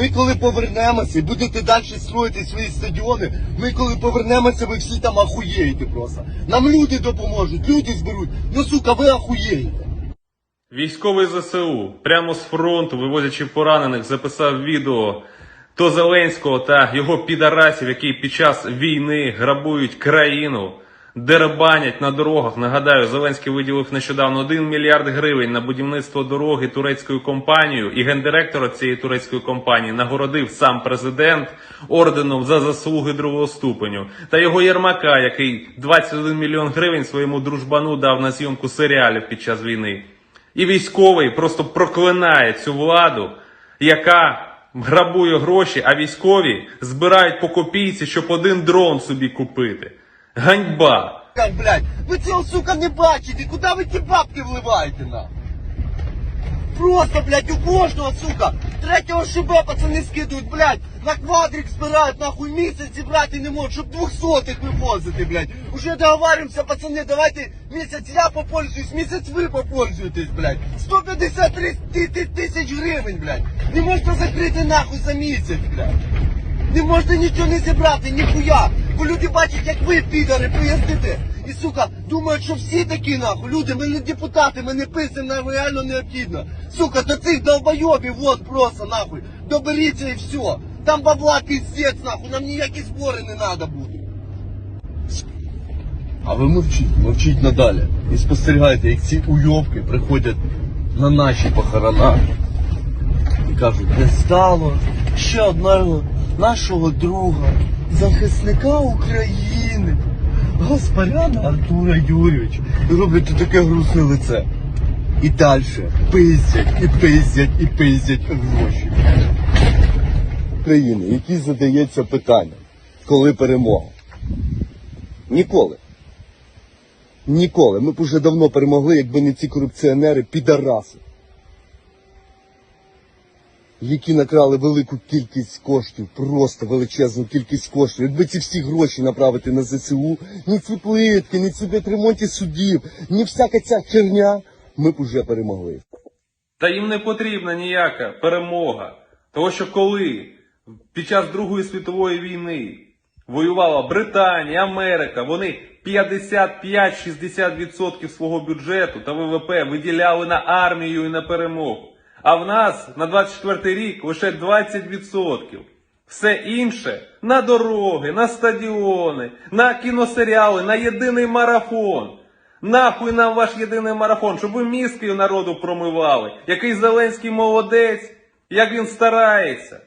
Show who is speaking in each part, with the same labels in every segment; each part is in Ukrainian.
Speaker 1: Ми коли повернемося і будете далі строїти свої стадіони, ми коли повернемося, ви всі там ахуєєте просто. Нам люди допоможуть, люди зберуть. Ну сука, ви ахуєєте.
Speaker 2: Військовий ЗСУ прямо з фронту, вивозячи поранених, записав відео то Зеленського та його підарасів, які під час війни грабують країну, деребанять на дорогах. Нагадаю, Зеленський виділив нещодавно 1 мільярд гривень на будівництво дороги турецькою компанією, і гендиректора цієї турецької компанії нагородив сам президент орденом за заслуги другого ступеню. Та його Єрмака, який 21 мільйон гривень своєму дружбану дав на зйомку серіалів під час війни. І військовий просто проклинає цю владу, яка грабує гроші, а військові збирають по копійці, щоб один дрон собі купити. Ганьба!
Speaker 1: Как, блядь, ви цього, сука, не бачите, куди ви ті бабки вливаєте на? Просто, блядь, у кожного, сука, третього ШБ пацани скидують, блядь, на квадрик збирають, нахуй місяць зібрати не можуть, щоб двохсотих вивозити, блядь. Уже договариваемся, пацани, давайте місяць я попользуюсь, місяць ви попользуєтесь, блядь. 153 ти- ти- тисяч гривень, блядь. Не можете закрити нахуй за місяць, блядь. Не можна нічого не зібрати, ніхуя. Бо люди бачать, як ви, підари, поїздите. І сука, думають, що всі такі нахуй. Люди, ми не депутати, ми не писаємо, нам реально необхідно. Сука, до цих долбойобів, от просто нахуй. Доберіться і все. Там бабла піздець, нахуй, нам ніякі збори не треба буде. А ви мовчіть, мовчіть надалі. І спостерігайте, як ці уйобки приходять на наші похорона і кажуть, де стало ще одного нашого друга, захисника України, Гаспаряна Артура Юрійовича. І роблять таке грустне лице. І далі пиздять, і пиздять, і пиздять гроші. країни, які задається питання, коли перемога. Ніколи. Ніколи. Ми б уже давно перемогли, якби не ці корупціонери підараси, які накрали велику кількість коштів, просто величезну кількість коштів. Якби ці всі гроші направити на ЗСУ, ні ці плитки, ні ці ремонті судів, ні всяка ця херня, ми б уже перемогли.
Speaker 2: Та їм не потрібна ніяка перемога. Того, що коли під час Другої світової війни воювала Британія, Америка, вони 55-60% свого бюджету та ВВП виділяли на армію і на перемогу. А в нас на 24 рік лише 20%. Все інше на дороги, на стадіони, на кіносеріали, на єдиний марафон. Нахуй нам ваш єдиний марафон, щоб ви мізки народу промивали. Який Зеленський молодець, як він старається.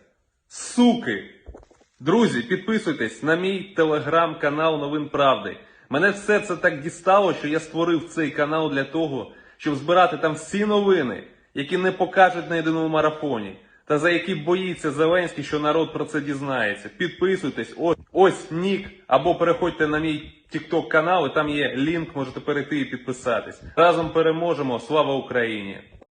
Speaker 2: Суки. Друзі, підписуйтесь на мій телеграм-канал Новин Правди. Мене все це так дістало, що я створив цей канал для того, щоб збирати там всі новини, які не покажуть на єдиному марафоні, та за які боїться Зеленський, що народ про це дізнається. Підписуйтесь, ось, ось нік, або переходьте на мій тікток канал, і там є лінк, можете перейти і підписатись. Разом переможемо. Слава Україні!